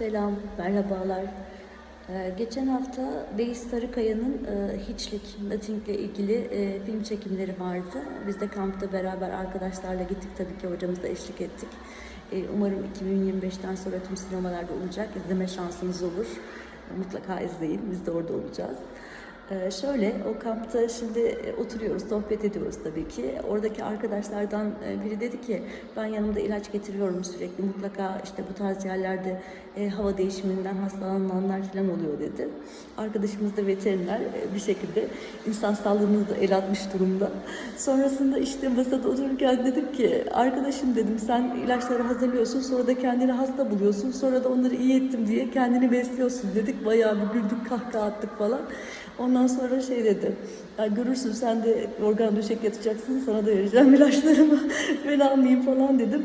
Selam, merhabalar. Ee, geçen hafta Beyiz Sarıkaya'nın e, Hiçlik, Nothing ile ilgili e, film çekimleri vardı. Biz de kampta beraber arkadaşlarla gittik tabii ki hocamızla eşlik ettik. E, umarım 2025'ten sonra tüm sinemalarda olacak. İzleme şansınız olur. Mutlaka izleyin, biz de orada olacağız. Ee, şöyle, o kampta şimdi e, oturuyoruz, sohbet ediyoruz tabii ki. Oradaki arkadaşlardan e, biri dedi ki, ben yanımda ilaç getiriyorum sürekli. Mutlaka işte bu tarz yerlerde e, hava değişiminden hastalananlar falan oluyor dedi. Arkadaşımız da veteriner e, bir şekilde insan sağlığını da el atmış durumda. Sonrasında işte masada otururken dedim ki, arkadaşım dedim sen ilaçları hazırlıyorsun, sonra da kendini hasta buluyorsun, sonra da onları iyi ettim diye kendini besliyorsun dedik. Bayağı bir güldük, kahkaha attık falan. Ondan sonra şey dedi, ya görürsün sen de organ döşek yatacaksın, sana da vereceğim ilaçlarımı, ben almayayım falan dedim.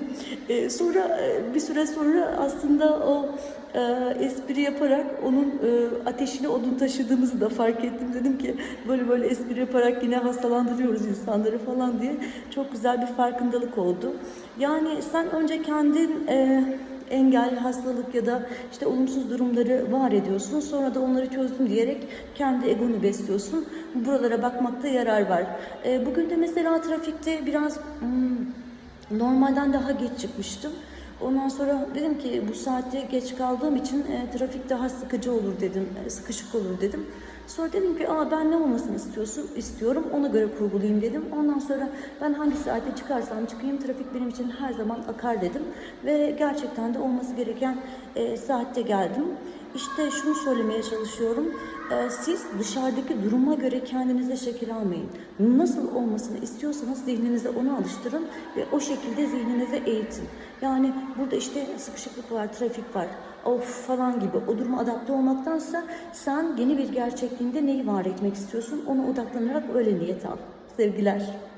Ee, sonra e, bir süre sonra aslında o e, espri yaparak onun e, ateşine odun taşıdığımızı da fark ettim. Dedim ki böyle böyle espri yaparak yine hastalandırıyoruz insanları falan diye çok güzel bir farkındalık oldu. Yani sen önce kendin... E, engel, hastalık ya da işte olumsuz durumları var ediyorsun. Sonra da onları çözdüm diyerek kendi egonu besliyorsun. Buralara bakmakta yarar var. Ee, bugün de mesela trafikte biraz hmm, normalden daha geç çıkmıştım. Ondan sonra dedim ki bu saatte geç kaldığım için e, trafik daha sıkıcı olur dedim, e, sıkışık olur dedim. Sonra dedim ki aa ben ne olmasını istiyorsun istiyorum ona göre kurgulayayım dedim. Ondan sonra ben hangi saatte çıkarsam çıkayım trafik benim için her zaman akar dedim. Ve gerçekten de olması gereken e, saatte geldim. İşte şunu söylemeye çalışıyorum. Ee, Siz dışarıdaki duruma göre kendinize şekil almayın. Nasıl olmasını istiyorsanız zihninize onu alıştırın ve o şekilde zihninize eğitin. Yani burada işte sıkışıklık var, trafik var, of falan gibi o duruma adapte olmaktansa sen yeni bir gerçekliğinde neyi var etmek istiyorsun ona odaklanarak öyle niyet al. Sevgiler.